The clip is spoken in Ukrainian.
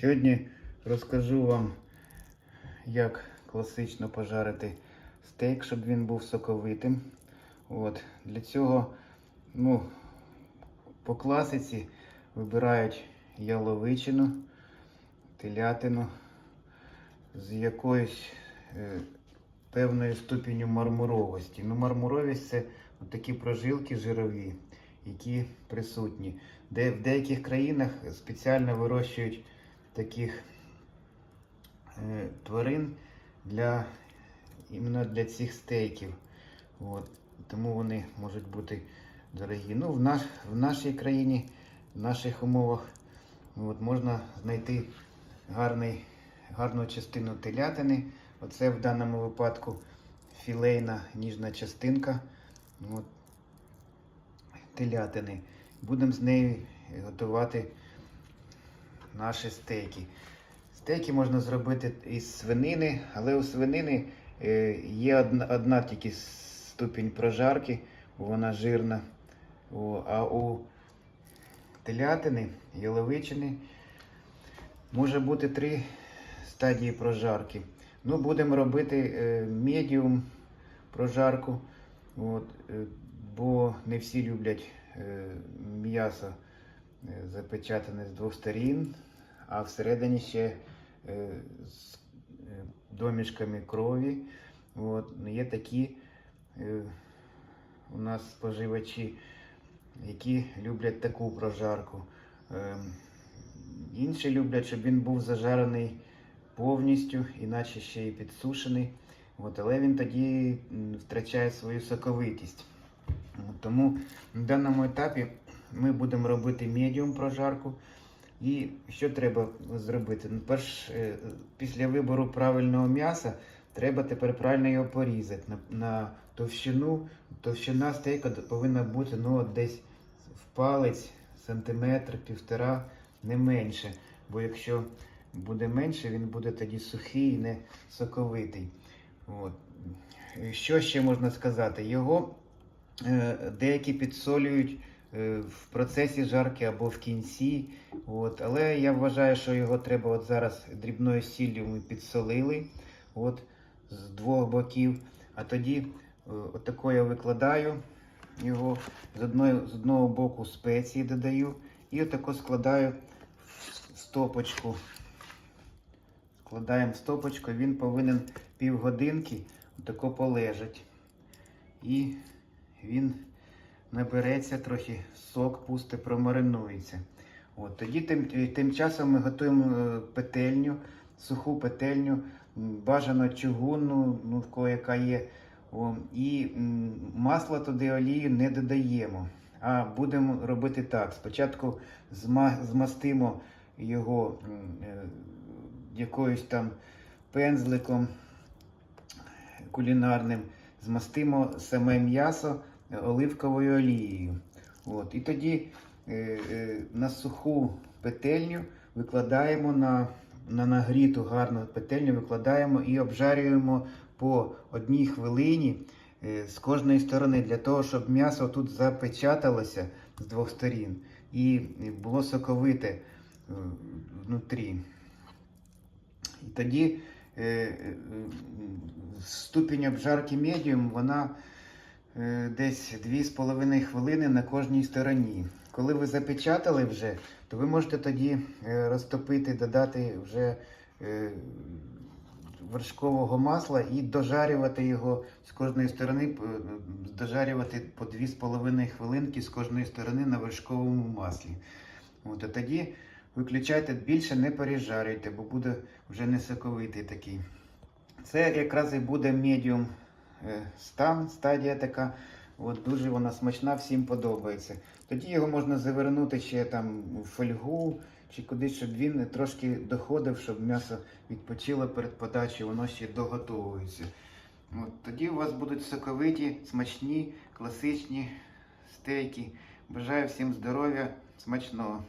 Сьогодні розкажу вам, як класично пожарити стейк, щоб він був соковитим. От. Для цього ну, по класиці вибирають яловичину, телятину з якоюсь е, певною ступеню мармуровості. Ну, мармуровість це такі прожилки жирові, які присутні. Де в деяких країнах спеціально вирощують таких е, тварин для іменно для цих стейків. От. Тому вони можуть бути дорогі. Ну, в, наш, в нашій країні, в наших умовах от, можна знайти гарний, гарну частину телятини. Оце в даному випадку філейна ніжна частинка от, телятини. Будемо з нею готувати наші стейки. Стейки можна зробити із свинини, але у свинини е, є одна, одна тільки ступінь прожарки, бо вона жирна. А у телятини, яловичини може бути три стадії прожарки. Ну, будемо робити е, медіум прожарку, от, е, бо не всі люблять м'ясо запечатане з двох сторін, а всередині ще е, з е, домішками крові. От, ну, є такі е, у нас споживачі, які люблять таку прожарку. Е, інші люблять, щоб він був зажарений повністю, іначе ще і підсушений. От, але він тоді втрачає свою соковитість. Тому на даному етапі ми будемо робити медіум прожарку. І що треба зробити? Ну, перш, е, після вибору правильного м'яса треба тепер правильно його порізати. На, на товщину, товщина стейка повинна бути ну, десь в палець, сантиметр, півтора, не менше. Бо якщо буде менше, він буде тоді сухий не соковитий. От. Що ще можна сказати? Його е, деякі підсолюють в процесі жарки або в кінці. От. Але я вважаю, що його треба от зараз дрібною сіллю ми підсолили от, з двох боків. А тоді е, отако я викладаю його з, одної, з одного боку спеції додаю і отако складаю в стопочку. Складаємо в стопочку, він повинен півгодинки тако полежать. І він набереться трохи, сок пусте, промаринується. От, тоді тим, тим часом ми готуємо е, петельню, суху петельню, бажано чугунну, ну в кого яка є. О, і масло туди олію не додаємо. А будемо робити так. Спочатку зма, змастимо його е, якоюсь там пензликом кулінарним, змастимо саме м'ясо оливковою олією. От. І тоді е, е, на суху петельню викладаємо на, на нагріту гарну петельню, викладаємо і обжарюємо по одній хвилині е, з кожної сторони, для того, щоб м'ясо тут запечаталося з двох сторін і було соковите е, внутрі. І тоді е, е, ступінь обжарки медіум, вона десь 2,5 хвилини на кожній стороні. Коли ви запечатали вже, то ви можете тоді е, розтопити, додати вже е, вершкового масла і дожарювати його з кожної сторони, е, дожарювати по 2,5 хвилинки з кожної сторони на вершковому маслі. От, а тоді виключайте, більше не пережарюйте, бо буде вже не соковитий такий. Це якраз і буде медіум е, стан, стадія така. От дуже вона смачна, всім подобається. Тоді його можна завернути ще там у фольгу чи кудись, щоб він трошки доходив, щоб м'ясо відпочило перед подачею, воно ще доготовується. От, тоді у вас будуть соковиті, смачні, класичні стейки. Бажаю всім здоров'я, смачного!